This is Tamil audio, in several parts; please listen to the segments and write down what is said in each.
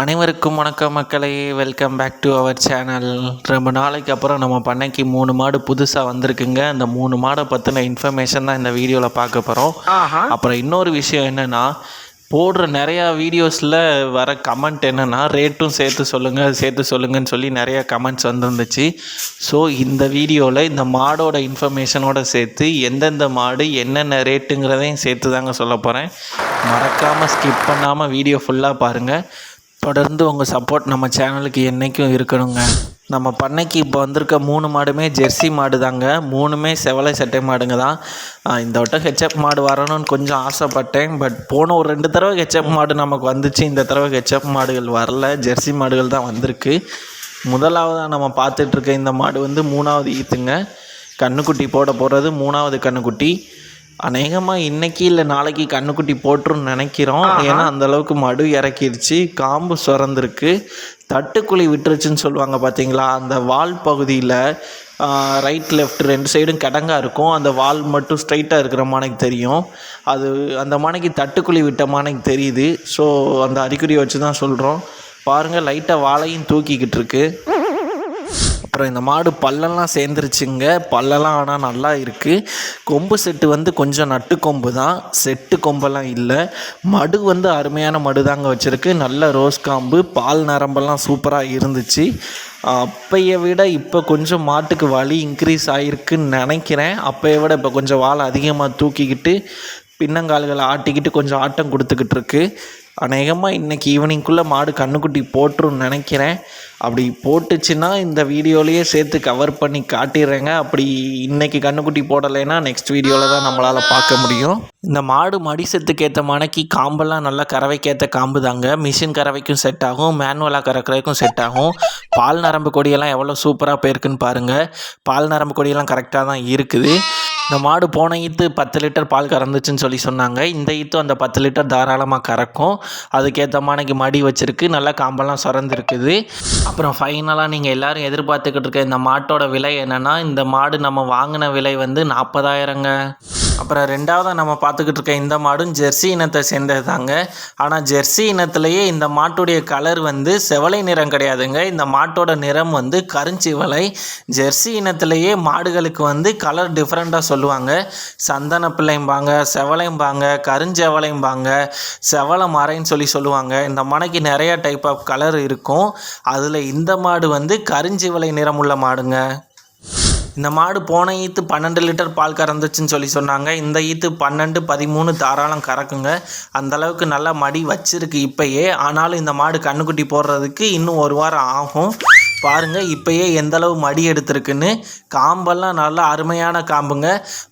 அனைவருக்கும் வணக்கம் மக்களே. Welcome back to our channel ரொம்ப நாளைக்கு அப்புறம் நம்ம பண்ணைக்கு மூணு மாடு புதுசாக வந்திருக்குங்க. அந்த மூணு மாடை பற்றின இன்ஃபர்மேஷன் தான் இந்த வீடியோவில் பார்க்க போகிறோம் அப்புறம் இன்னொரு விஷயம் என்னென்னா போடுற நிறையா வீடியோஸில் வர கமெண்ட் என்னென்னா ரேட்டும் சேர்த்து சொல்லுங்கள் சேர்த்து சொல்லுங்கன்னு சொல்லி நிறையா கமெண்ட்ஸ் வந்துருந்துச்சு. ஸோ இந்த வீடியோவில் இந்த மாடோட இன்ஃபர்மேஷனோட சேர்த்து எந்தெந்த மாடு என்னென்ன ரேட்டுங்கிறதையும் சேர்த்து தாங்க சொல்ல போகிறேன் மறக்காமல் ஸ்கிப் பண்ணாமல் வீடியோ ஃபுல்லாக பாருங்கள் தொடர்ந்து உங்கள் சப்போர்ட் நம்ம சேனலுக்கு என்றைக்கும் இருக்கணுங்க. நம்ம பண்ணைக்கு இப்போ வந்திருக்க மூணு மாடுமே ஜெர்சி மாடு தாங்க மூணுமே செவலை சட்டை மாடுங்க தான். இந்த வட்டம் ஹெச்எப் மாடு வரணும்னு கொஞ்சம் ஆசைப்பட்டேன். பட் போன ஒரு ரெண்டு தடவை ஹெச்எப் மாடு நமக்கு வந்துச்சு. இந்த தடவை ஹெச்எப் மாடுகள் வரல. ஜெர்சி மாடுகள் தான் வந்திருக்கு. முதலாவதாக நம்ம பார்த்துட்ருக்க இந்த மாடு வந்து மூணாவது ஈத்துங்க. கண்ணுக்குட்டி போட போகிறது மூணாவது கண்ணுக்குட்டி அநேகமாக இன்னைக்கு இல்லை நாளைக்கு கண்ணுக்குட்டி போட்டுருன்னு நினைக்கிறோம். ஏன்னா அந்த அளவுக்கு மடு இறக்கிருச்சு காம்பு சுரந்திருக்கு. தட்டுக்குழி விட்டுருச்சுன்னு சொல்லுவாங்க பார்த்தீங்களா அந்த வால் பகுதியில் ரைட் லெஃப்ட் ரெண்டு சைடும் கிடங்கா இருக்கும். அந்த வால் மட்டும் ஸ்ட்ரைட்டாக இருக்கிற மானைக்கு தெரியும். அது அந்த மானைக்கு தட்டுக்குழி விட்ட மானைக்கு தெரியுது. ஸோ அந்த அறிகுறியை வச்சு தான் சொல்கிறோம் பாருங்கள் லைட்டாக வாழையும் தூக்கிக்கிட்டு இருக்கு. அப்புறம் இந்த மாடு பல்லெல்லாம் சேர்ந்துருச்சுங்க. பல்லெல்லாம் ஆனால் நல்லா இருக்குது கொம்பு செட்டு வந்து கொஞ்சம் நட்டு கொம்பு தான். செட்டு கொம்பெல்லாம் இல்லை. மடு வந்து அருமையான மடு தாங்க வச்சுருக்கு. நல்ல ரோஸ் காம்பு பால் நரம்பெல்லாம் சூப்பராக இருந்துச்சு. அப்பைய விட இப்போ கொஞ்சம் மாட்டுக்கு வலி இன்க்ரீஸ் ஆகிருக்குன்னு நினைக்கிறேன். அப்பைய விட இப்போ கொஞ்சம் வாழை அதிகமாக தூக்கிக்கிட்டு பின்னங்கால்களை ஆட்டிக்கிட்டு கொஞ்சம் ஆட்டம் கொடுத்துக்கிட்டு இருக்கு. அநேகமாக இன்றைக்கி ஈவினிங்குள்ளே மாடு கண்ணுக்குட்டி போட்டுருன்னு நினைக்கிறேன். அப்படி போட்டுச்சுன்னா இந்த வீடியோலேயே சேர்த்து கவர் பண்ணி காட்டிடுறேங்க. அப்படி இன்னைக்கு கண்ணுக்குட்டி போடலைன்னா நெக்ஸ்ட் வீடியோவில் தான் நம்மளால் பார்க்க முடியும். இந்த மாடு மடிசத்துக்கு ஏற்ற மணக்கி காம்பெல்லாம் நல்லா கறவைக்கேற்ற காம்பு தாங்க. மிஷின் கறவைக்கும் செட் ஆகும் மேனுவலாக கறக்கிறதுக்கும் செட் ஆகும். பால் நரம்பு கொடியெல்லாம் எவ்வளோ சூப்பராக போயிருக்குன்னு பாருங்கள் பால் நரம்பு கொடியெல்லாம் கரெக்டாக தான் இருக்குது. இந்த மாடு போன ஈத்து பத்து லிட்டர் பால் கறந்துச்சுன்னு சொல்லி சொன்னாங்க. இந்த ஈத்தும் அந்த பத்து லிட்டர் தாராளமாக கறக்கும். அதுக்கேற்ற மானைக்கு மடி வச்சிருக்கு. நல்லா காம்பெல்லாம் சுரந்துருக்குது. அப்புறம் ஃபைனலாக நீங்கள் எல்லாரும் எதிர்பார்த்துக்கிட்டு இருக்க இந்த மாட்டோட விலை என்னென்னா இந்த மாடு நம்ம வாங்கின விலை வந்து நாற்பதாயிரங்க அப்புறம் ரெண்டாவதாக நம்ம பார்த்துக்கிட்டு இருக்க இந்த மாடும் ஜெர்சி இனத்தை சேர்ந்தது தாங்க ஆனால் ஜெர்சி இனத்திலேயே இந்த மாட்டுடைய கலர் வந்து செவலை நிறம் கிடையாதுங்க. இந்த மாட்டோட நிறம் வந்து கருஞ்சிவலை. ஜெர்சி இனத்திலேயே மாடுகளுக்கு வந்து கலர் டிஃப்ரெண்ட்டாக சொல்லுவாங்க. சந்தன பிள்ளைம்பாங்க செவலைம்பாங்க கருஞ்செவலைம்பாங்க செவலை மறைன்னு சொல்லி சொல்லுவாங்க. இந்த மனைக்கு நிறையா டைப் ஆஃப் கலர் இருக்கும். அதில் இந்த மாடு வந்து கருஞ்சிவலை நிறமுள்ள மாடுங்க. இந்த மாடு போன ஈத்து பன்னெண்டு லிட்டர் பால் கறந்துச்சுன்னு சொல்லி சொன்னாங்க. இந்த ஈத்து பன்னெண்டு பதிமூணு தாராளம் கறக்குங்க. அந்தளவுக்கு நல்லா மடி வச்சிருக்கு இப்பயே. ஆனாலும் இந்த மாடு கண்ணுக்குட்டி போடுறதுக்கு இன்னும் ஒரு வாரம் ஆகும். பாருங்கள் இப்போயே எந்தளவு மடி எடுத்திருக்குன்னு. காம்பெல்லாம் நல்லா அருமையான காம்புங்க.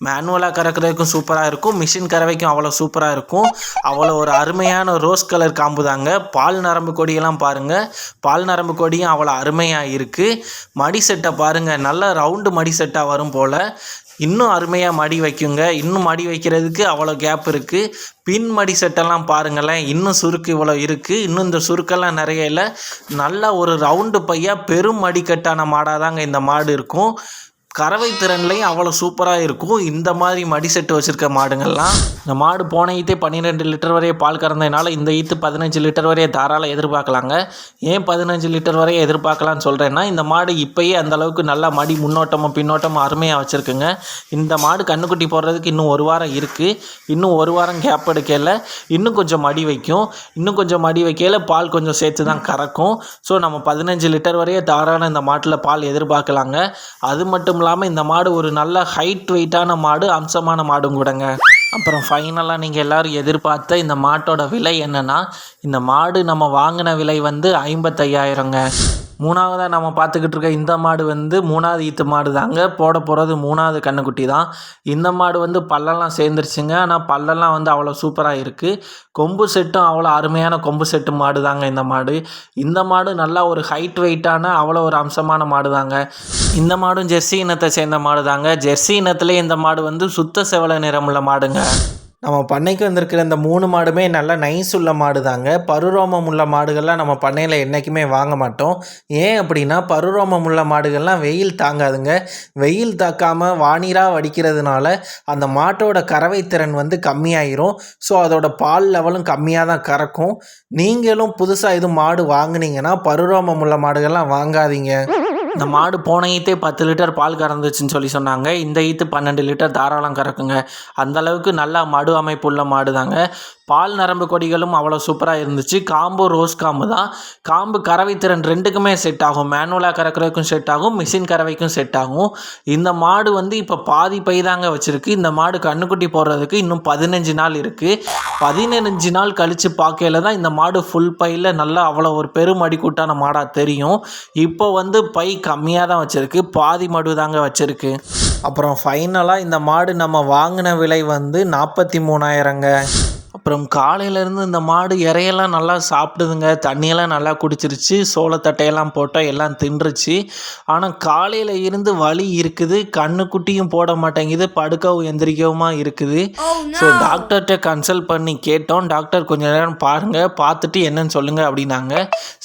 மேனுவலாக கறக்கிறதுக்கும் சூப்பராக இருக்கும். மிஷின் கறவைக்கும் அவ்வளோ சூப்பராக இருக்கும். அவ்வளோ ஒரு அருமையான ரோஸ் கலர் காம்பு தாங்க பால் நரம்பு கொடியெல்லாம் பாருங்கள் பால் நரம்பு கொடியும் அவ்வளோ அருமையாக இருக்குது மடி செட்டை பாருங்கள் நல்ல ரவுண்டு மடி செட்டாக வரும் போல். இன்னும் அருமையாக மடி வைக்குங்க. இன்னும் மடி வைக்கிறதுக்கு அவ்வளோ கேப் இருக்குது பின் மடி செட்டெல்லாம் பாருங்களேன். இன்னும் சுருக்கு இவ்வளோ இருக்குது இன்னும் இந்த சுருக்கெல்லாம் நிறைய இல்லை. நல்ல ஒரு ரவுண்டு பையாக பெரும் மடிக்கட்டான மாடாக தாங்க இந்த மாடு இருக்கும். கறவை திறன்லையும் அவ்வளோ சூப்பராக இருக்கும். இந்த மாதிரி மடி செட்டு வச்சுருக்க மாடுங்கள்லாம் இந்த மாடு போன ஈத்தே பன்னிரெண்டு லிட்டர் வரைய பால் கறந்ததுனால இந்த ஈத்து பதினஞ்சு லிட்டர் வரைய தாராளம் எதிர்பார்க்கலாங்க. ஏன் பதினஞ்சு லிட்டர் வரைய எதிர்பார்க்கலான்னு சொல்கிறேன்னா இந்த மாடு இப்போயே அந்தளவுக்கு நல்லா மடி முன்னோட்டமும் பின்னோட்டமும் அருமையாக வச்சுருக்குங்க. இந்த மாடு கண்ணுக்குட்டி போடுறதுக்கு இன்னும் ஒரு வாரம் இருக்குது இன்னும் ஒரு வாரம் கேப் எடுக்கல. இன்னும் கொஞ்சம் மடி வைக்கும். இன்னும் கொஞ்சம் மடி வைக்கல பால் கொஞ்சம் சேர்த்து தான் கறக்கும். ஸோ நம்ம பதினஞ்சு லிட்டர் வரைய தாராளம் இந்த மாட்டில் பால் எதிர்பார்க்கலாங்க. அது மட்டும் இல்லாமல் இந்த மாடு ஒரு நல்ல ஹைட் வெயிட்டான மாடு அம்சமான மாடும் கூடங்க. அப்புறம் ஃபைனலாக நீங்கள் எல்லோரும் எதிர்பார்த்த இந்த மாட்டோட விலை என்னென்னா இந்த மாடு நம்ம வாங்கின விலை வந்து ஐம்பத்தையாயிரங்க. மூணாவதாக நம்ம பார்த்துக்கிட்டு இருக்க இந்த மாடு வந்து மூணாவது ஈத்து மாடு தாங்க போட போகிறது மூணாவது கண்ணுக்குட்டி தான். இந்த மாடு வந்து பல்லெல்லாம் சேர்ந்துருச்சுங்க. ஆனால் பல்லெல்லாம் வந்து அவ்வளோ சூப்பராக இருக்குது கொம்பு செட்டும் அவ்வளோ அருமையான கொம்பு செட்டு மாடு தாங்க இந்த மாடு. இந்த மாடு நல்லா ஒரு ஹைட் வெயிட்டான அவ்வளோ ஒரு அம்சமான மாடு தாங்க இந்த மாடும் ஜெர்சி இனத்தை சேர்ந்த மாடு தாங்க ஜெர்சி இனத்துலேயே இந்த மாடு வந்து சுத்த செவல நிறமுள்ள மாடுங்க. நம்ம பண்ணைக்கு வந்திருக்கிற இந்த மூணு மாடுமே நல்லா நைஸ் உள்ள மாடு தாங்க பருரோமம் உள்ள மாடுகள்லாம் நம்ம பண்ணையில் என்றைக்குமே வாங்க மாட்டோம். ஏன் அப்படின்னா பருரோமம் உள்ள மாடுகள்லாம் வெயில் தாங்காதுங்க. வெயில் தாக்காமல் வானீராக வடிக்கிறதுனால அந்த மாட்டோட கறவை திறன் வந்து கம்மியாயிரும். ஸோ அதோட பால் லெவலும் கம்மியாக தான் கறக்கும். நீங்களும் புதுசாக எதுவும் மாடு வாங்கினீங்கன்னா பருரோமம் உள்ள மாடுகள்லாம் வாங்காதீங்க. இந்த மாடு போன ஈத்தே பத்து லிட்டர் பால் கறந்துச்சுன்னு சொல்லி சொன்னாங்க. இந்த ஈத்து பன்னெண்டு லிட்டர் தாராளம் கறக்குங்க. அந்த அளவுக்கு நல்லா மடு அமைப்பு உள்ள மாடு தாங்க பால் நரம்பு கொடிகளும் அவ்வளோ சூப்பராக இருந்துச்சு. காம்பு ரோஸ் காம்பு தான். காம்பு கறவை திறன் ரெண்டுக்குமே செட் ஆகும். மேனுவலாக கறக்கிறதுக்கும் செட் ஆகும். மிஷின் கறவைக்கும் செட் ஆகும். இந்த மாடு வந்து இப்போ பாதி பை தாங்க வச்சுருக்கு. இந்த மாடு கண்ணுக்குட்டி போடுறதுக்கு இன்னும் பதினஞ்சு நாள் இருக்குது பதினஞ்சு நாள் கழித்து பார்க்கையில தான் இந்த மாடு ஃபுல் பையில் நல்லா அவ்வளோ ஒரு பெரும் அடிக்கூட்டான மாடாக தெரியும். இப்போ வந்து பை கம்மியாக தான் வச்சுருக்கு. பாதி மடு தாங்க வச்சுருக்கு. அப்புறம் ஃபைனலாக இந்த மாடு நம்ம வாங்கின விலை வந்து நாற்பத்தி மூணாயிரங்க. அப்புறம் காலையிலேருந்து இந்த மாடு இறையெல்லாம் நல்லா சாப்பிடுதுங்க. தண்ணியெல்லாம் நல்லா குடிச்சிருச்சு. சோளத்தட்டையெல்லாம் போட்டால் எல்லாம் தின்றுச்சு. ஆனால் காலையில் இருந்து வலி இருக்குது. கண்ணுக்குட்டியும் போட மாட்டேங்குது. படுக்கவும் எந்திரிக்கவுமா இருக்குது. ஸோ டாக்டர்கிட்ட கன்சல்ட் பண்ணி கேட்டோம். டாக்டர் கொஞ்ச நேரம் பாருங்கள் பார்த்துட்டு என்னன்னு சொல்லுங்கள் அப்படின்னாங்க.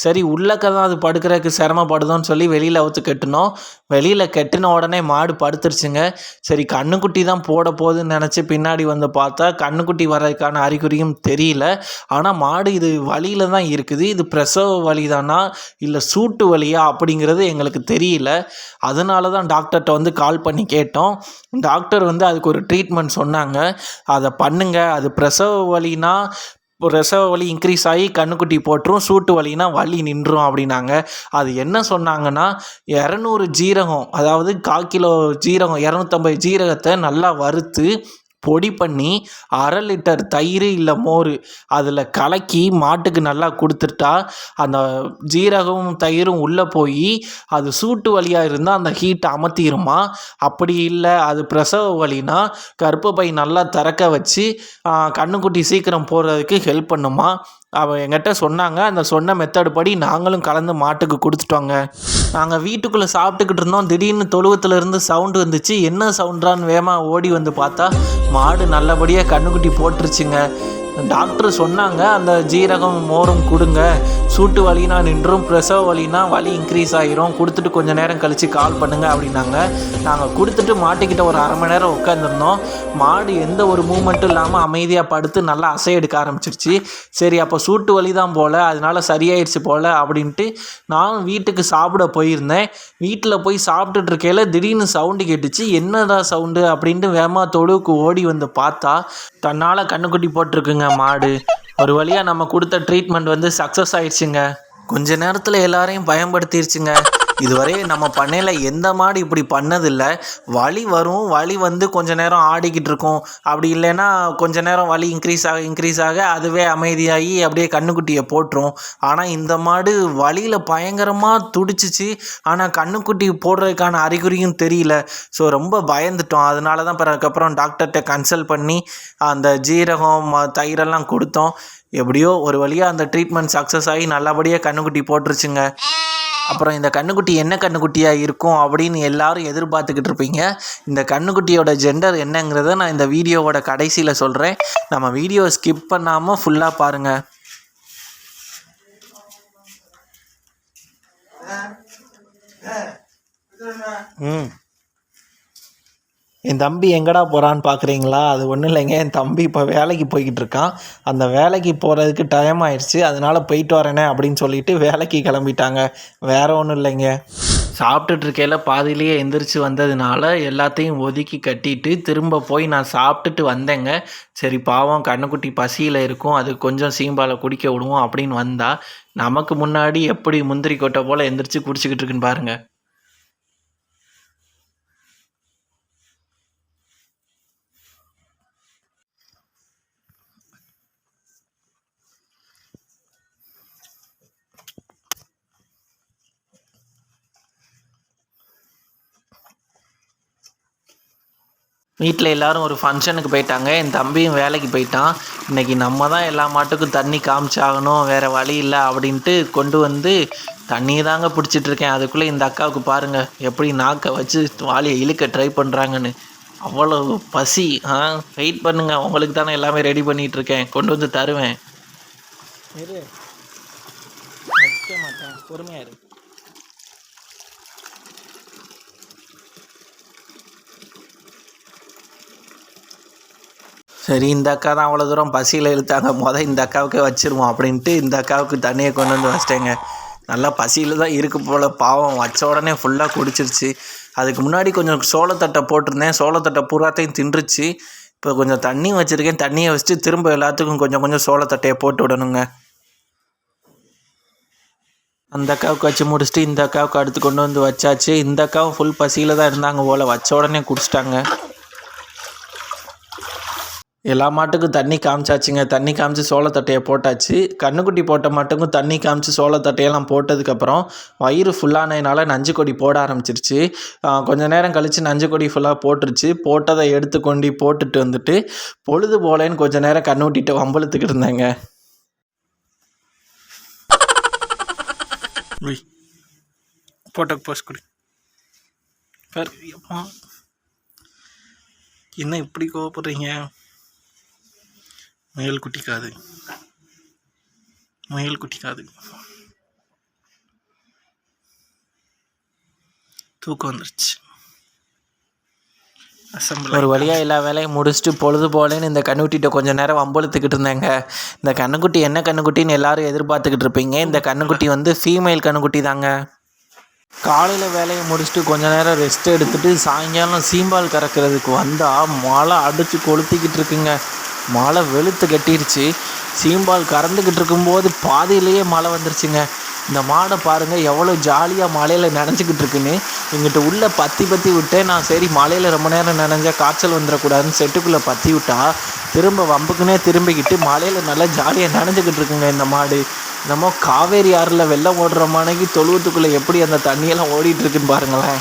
சரி உள்ளக்க தான் அது படுக்கிறதுக்கு சிரமப்படுதோன்னு சொல்லி வெளியில் அவுத்து கட்டினோம். வெளியில் கட்டின உடனே மாடு படுத்துருச்சுங்க. சரி கண்ணுக்குட்டி தான் போட போகுதுன்னு நினச்சி பின்னாடி வந்து பார்த்தா கண்ணுக்குட்டி வர்றதுக்கான அறிகுறியும் தெரியல. ஆனால் மாடு இது வழியில் தான் இருக்குது. இது பிரசவ வலி தானா? இல்லை சூட்டு வலியா அப்படிங்கிறது எங்களுக்கு தெரியல. அதனால தான் டாக்டர்கிட்ட வந்து கால் பண்ணி கேட்டோம். டாக்டர் வந்து அதுக்கு ஒரு ட்ரீட்மெண்ட் சொன்னாங்க. அதை பண்ணுங்க. அது பிரசவ வலினா பிரசவ வலி இன்க்ரீஸ் ஆகி கண்ணுக்குட்டி போட்டுரும். சூட்டு வலினா வலி நின்றும் அப்படின்னாங்க. அது என்ன சொன்னாங்கன்னா இரநூறு ஜீரகம் அதாவது கால் கிலோ ஜீரகம் இரநூத்தம்பது ஜீரகத்தை நல்லா வறுத்து பொடி பண்ணி அரை லிட்டர் தயிர் இல்லை மோர் அதில் கலக்கி மாட்டுக்கு நல்லா கொடுத்துட்டா அந்த ஜீரகமும் தயிரும் உள்ளே போய் அது சூட்டு வழியாக இருந்தால் அந்த ஹீட்டை அமர்த்திடுமா அப்படி இல்லை அது பிரசவ வலினா கர்ப்பப்பை நல்லா திறக்க வச்சு கண்ணுக்குட்டி சீக்கிரம் போகிறதுக்கு ஹெல்ப் பண்ணுமா? அவன் எங்கிட்ட சொன்னாங்க. அந்த சொன்ன மெத்தடு படி நாங்களும் கலந்து மாட்டுக்கு கொடுத்துட்டோங்க. நாங்கள் வீட்டுக்குள்ளே சாப்பிட்டுக்கிட்டு இருந்தோம். திடீர்னு தொழுவத்துல இருந்து சவுண்டு வந்துச்சு. என்ன சவுண்டான்னு வேகமாக ஓடி வந்து பார்த்தா மாடு நல்லபடியாக கண்ணுக்குட்டி போட்டுருச்சுங்க. டாக்டர் சொன்னாங்க அந்த ஜீரகம் மோரும் கொடுங்க. சூட்டு வலினா நின்றும் பிரசவ வலினா வலி இன்க்ரீஸ் ஆகிரும் கொடுத்துட்டு கொஞ்ச நேரம் கழித்து கால் பண்ணுங்க அப்படின்னாங்க. நாங்கள் கொடுத்துட்டு மாட்டுக்கிட்ட ஒரு அரை மணி நேரம் உட்காந்துருந்தோம் மாடு எந்த ஒரு மூமெண்ட்டும் இல்லாமல் அமைதியாக படுத்து நல்லா அசை எடுக்க ஆரம்பிச்சிருச்சு. சரி அப்போ சூட்டு வலி தான் போல் அதனால சரியாயிடுச்சு போல் அப்படின்ட்டு நான் வீட்டுக்கு சாப்பிட போயிருந்தேன். வீட்டில் போய் சாப்பிட்டுட்டு இருக்கையில திடீர்னு சவுண்டு கேட்டுச்சு. என்னடா சவுண்டு அப்படின்ட்டு வேமா தொழுவுக்கு ஓடி வந்து பார்த்தா தன்னால் கண்ணுக்குட்டி போட்டிருக்குங்க மாடு ஒரு வழியாக நம்ம கொடுத்த ட்ரீட்மெண்ட் வந்து சக்ஸஸ் ஆயிடுச்சுங்க. கொஞ்ச நேரத்தில் எல்லாரையும் பயன்படுத்திருச்சுங்க. இதுவரை நம்ம பண்ணையில் எந்த மாடு இப்படி பண்ணதில்லை? வலி வரும் வலி வந்து கொஞ்ச நேரம் ஆடிக்கிட்டு இருக்கும். அப்படி இல்லைன்னா கொஞ்ச நேரம் வலி இன்க்ரீஸ் ஆக இன்க்ரீஸ் ஆக அதுவே அமைதியாகி அப்படியே கண்ணுக்குட்டியை போட்டுரும். ஆனால் இந்த மாடு வலியில் பயங்கரமாக துடிச்சிச்சு. ஆனால் கண்ணுக்குட்டி போடுறதுக்கான அறிகுறியும் தெரியல. ஸோ ரொம்ப பயந்துட்டோம். அதனால தான் பிறகு அதுக்கப்புறம் டாக்டர்கிட்ட கன்சல்ட் பண்ணி அந்த ஜீரகம் ம- தயிரெல்லாம் கொடுத்தோம். எப்படியோ ஒரு வழியாக அந்த ட்ரீட்மெண்ட் சக்ஸஸ் ஆகி நல்லபடியாக கண்ணுக்குட்டி போட்டுருச்சுங்க. அப்புறம் இந்த கண்ணுக்குட்டி என்ன கண்ணுக்குட்டியாக இருக்கும் அப்படின்னு எல்லாரும் எதிர்பார்த்துக்கிட்டு இருப்பீங்க இந்த கண்ணுக்குட்டியோட ஜெண்டர் என்னங்கிறத நான் இந்த வீடியோவோட கடைசியில் சொல்கிறேன் நம்ம வீடியோ ஸ்கிப் பண்ணாமல் ஃபுல்லாக பாருங்கள் ம் என் தம்பி எங்கடா போகிறான்னு பார்க்குறீங்களா அது ஒன்றும் இல்லைங்க. என் தம்பி இப்போ வேலைக்கு போய்கிட்டு இருக்கான். அந்த வேலைக்கு போகிறதுக்கு டைம் ஆயிடுச்சு. அதனால் போயிட்டு வரேனே அப்படின்னு சொல்லிட்டு வேலைக்கு கிளம்பிட்டாங்க. வேற ஒன்றும் இல்லைங்க. சாப்பிட்டுட்டு பாதியிலேயே எந்திரிச்சு வந்ததுனால எல்லாத்தையும் ஒதுக்கி கட்டிட்டு திரும்ப போய் நான் சாப்பிட்டுட்டு வந்தேங்க. சரி பாவம் கண்ணுக்குட்டி பசியில் இருக்கும். அது கொஞ்சம் சீம்பாலை குடிக்க விடுவோம் அப்படின்னு வந்தால் நமக்கு முன்னாடி எப்படி முந்திரி கொட்டை போல் எந்திரிச்சு குடிச்சிக்கிட்டு இருக்குன்னு பாருங்கள் வீட்டில் எல்லாரும் ஒரு ஃபங்க்ஷனுக்கு போயிட்டாங்க. என் தம்பியும் வேலைக்கு போயிட்டான். இன்றைக்கி நம்ம தான் எல்லா மாட்டுக்கும் தண்ணி காமிச்சாகணும். வேறு வழி இல்லை அப்படின்ட்டு கொண்டு வந்து தண்ணி தாங்க பிடிச்சிட்டு இருக்கேன். அதுக்குள்ளே இந்த அக்காவுக்கு பாருங்கள் எப்படி நாக்கை வச்சு வாளியை இழுக்க ட்ரை பண்ணுறாங்கன்னு அவ்வளோ பசி. ஆ வெயிட் பண்ணுங்கள் உங்களுக்கு தானே எல்லாமே ரெடி பண்ணிகிட்ருக்கேன் இருக்கேன். கொண்டு வந்து தருவேன். பொறுமையாக இரு. சரி இந்த அக்கா தான் அவ்வளோ தூரம் பசியில் இழுத்தாங்க. மொதல் இந்த அக்காவுக்கே வச்சிருவோம் அப்படின்ட்டு இந்த அக்காவுக்கு தண்ணியை கொண்டு வந்து வச்சிட்டேங்க. நல்லா பசியில் தான் இருக்கு போல். பாவம் வச்ச உடனே ஃபுல்லாக குடிச்சிருச்சு. அதுக்கு முன்னாடி கொஞ்சம் சோளத்தட்டை போட்டிருந்தேன். சோளத்தட்டை பூராத்தையும் தின்றுச்சு. இப்போ கொஞ்சம் தண்ணி வச்சுருக்கேன். தண்ணியை வச்சுட்டு திரும்ப எல்லாத்துக்கும் கொஞ்சம் கொஞ்சம் சோளத்தட்டையை போட்டு விடணுங்க. அந்த அக்காவுக்கு வச்சு முடிச்சுட்டு இந்த அக்காவுக்கு அடுத்து கொண்டு வந்து வச்சாச்சு. இந்த அக்காவும் ஃபுல் பசியில் தான் இருந்தாங்க போல். வச்ச உடனே குடிச்சிட்டாங்க. எல்லா மாட்டுக்கும் தண்ணி காமிச்சாச்சுங்க. தண்ணி காமிச்சு சோளத்தட்டையை போட்டாச்சு. கண்ணுக்குட்டி போட்ட மாட்டுக்கும் தண்ணி காமிச்சு சோளத்தட்டையெல்லாம் போட்டதுக்கப்புறம் வயிறு ஃபுல்லானதுனால நஞ்சு கொடி போட ஆரம்பிச்சிருச்சு. கொஞ்ச நேரம் கழித்து நஞ்சு கொடி ஃபுல்லாக போட்டுருச்சு. போட்டதை எடுத்து கொண்டு போட்டுட்டு வந்துட்டு பொழுது போலேன்னு கொஞ்ச நேரம் கண்ணுட்டிட்டு வம்பளுத்துக்கிட்டு இருந்தாங்க. போட்டோக்கு கொடு. என்ன இப்படி கோவப்படுறீங்க? முயல் குட்டிக்காது. முயல் குட்டிக்காது. தூக்கம் வந்துருச்சு. ஒரு வழியாக எல்லா வேலையும் முடிச்சுட்டு பொழுது போலேன்னு இந்த கண்ணுக்குட்டிகிட்ட கொஞ்சம் நேரம் வம்பளுத்துக்கிட்டு இருந்தாங்க. இந்த கண்ணுக்குட்டி என்ன கண்ணுக்குட்டின்னு எல்லாரும் எதிர்பார்த்துக்கிட்டு இருப்பீங்க. இந்த கண்ணுக்குட்டி வந்து ஃபீமேல் கண்ணுக்குட்டி தாங்க. காலையில் வேலையை முடிச்சுட்டு கொஞ்ச நேரம் ரெஸ்ட் எடுத்துட்டு சாயங்காலம் சீம்பால் கறக்கிறதுக்கு வந்தால் மழை அடித்து கொளுத்திக்கிட்டு இருக்குங்க. மழை வெளுத்து கட்டிருச்சு. சீம்பால் கறந்துக்கிட்டு இருக்கும்போது பாதியிலேயே மழை வந்துருச்சுங்க. இந்த மாடை பாருங்கள் எவ்வளோ ஜாலியாக மலையில் நனைஞ்சிக்கிட்டு இருக்குன்னு. எங்கிட்ட உள்ளே பத்தி பற்றி விட்டேன். நான் சரி மழையில் ரொம்ப நேரம் நனைஞ்சா காய்ச்சல் வந்துடக்கூடாதுன்னு செட்டுக்குள்ளே பற்றி விட்டா திரும்ப வம்புக்குனே திரும்பிக்கிட்டு மலையில் நல்லா ஜாலியாக நனைஞ்சிக்கிட்டு இருக்குங்க இந்த மாடு. நம்ம காவேரி ஆறில் வெள்ளம் ஓடுற மானைக்கு தொழுவத்துக்குள்ளே எப்படி அந்த தண்ணியெல்லாம் ஓடிட்டுருக்குன்னு பாருங்களேன்.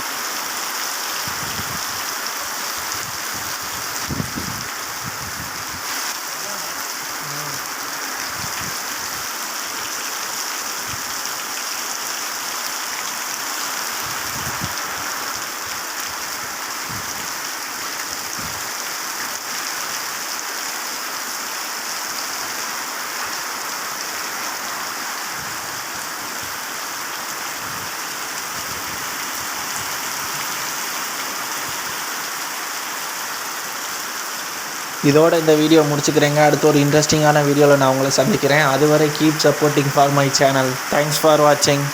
இதோட இந்த வீடியோ முடிச்சுக்கிறேங்க. அடுத்து ஒரு இன்ட்ரெஸ்டிங்கான வீடியோவில் நான் உங்களை சந்திக்கிறேன். அதுவரை keep supporting for my channel thanks for வாட்சிங்